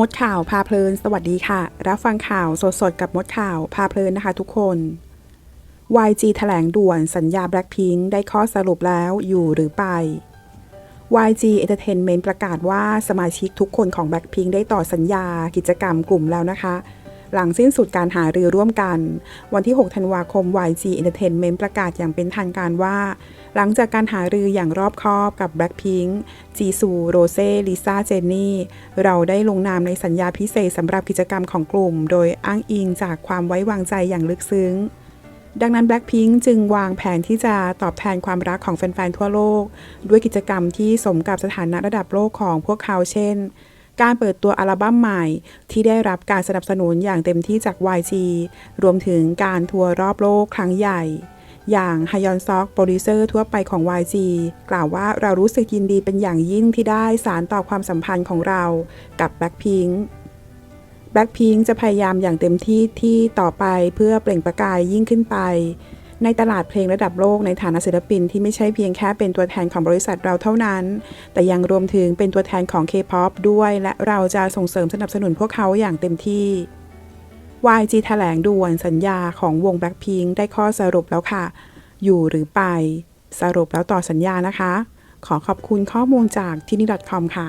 มดข่าวพาเพลิน สวัสดีค่ะ รับฟังข่าวสดๆ กับมดข่าวพาเพลินนะคะทุกคน YG แถลงด่วนสัญญา Blackpink ได้ข้อสรุปแล้วอยู่หรือไป YG Entertainment ประกาศว่าสมาชิกทุกคนของ Blackpink ได้ต่อสัญญากิจกรรมกลุ่มแล้วนะคะ หลังสิ้นสุดการหารือร่วมกัน วันที่ 6 ธันวาคม YG Entertainment ประกาศอย่างเป็นทางการว่า หลังจากการหารืออย่างรอบคอบกับ Blackpink จีซู โรเซ่ ลิซ่า เจนนี่ เราได้ลงนามในสัญญาพิเศษสำหรับกิจกรรมของกลุ่ม โดยอ้างอิงจากความไว้วางใจอย่างลึกซึ้งดังนั้น Blackpink จึงวางแผนที่จะตอบแทนความรักของแฟน ๆ ทั่วโลก ด้วยกิจกรรมที่สมกับสถานะระดับโลกของพวกเขาเช่น การเปิดตัวอัลบั้มใหม่ ที่ได้รับการสนับสนุนอย่างเต็มที่จาก YG รวมถึงการทัวร์รอบโลกครั้งใหญ่ อย่างฮยอนซอกโปรดิวเซอร์ทั่วไปของ YG กล่าวว่าเรารู้สึกยินดีเป็นอย่างยิ่งที่ได้สารต่อความสัมพันธ์ของเรากับ Blackpink Blackpink จะพยายามอย่างเต็มที่ที่ต่อไปเพื่อเปล่งประกายยิ่งขึ้นไป ในตลาดเพลงระดับโลกในฐานะศิลปินที่ไม่ใช่เพียงแค่เป็นตัวแทนของบริษัทเราเท่านั้น แต่ยังรวมถึงเป็นตัวแทนของ K-POP ด้วย และเราจะส่งเสริมสนับสนุนพวกเขาอย่างเต็มที่ YG แถลงด่วนสัญญาของวง Blackpink ได้ข้อสรุปแล้วค่ะ อยู่หรือไป สรุปแล้วต่อสัญญานะคะ ขอขอบคุณข้อมูลจากที่นี่ .com ค่ะ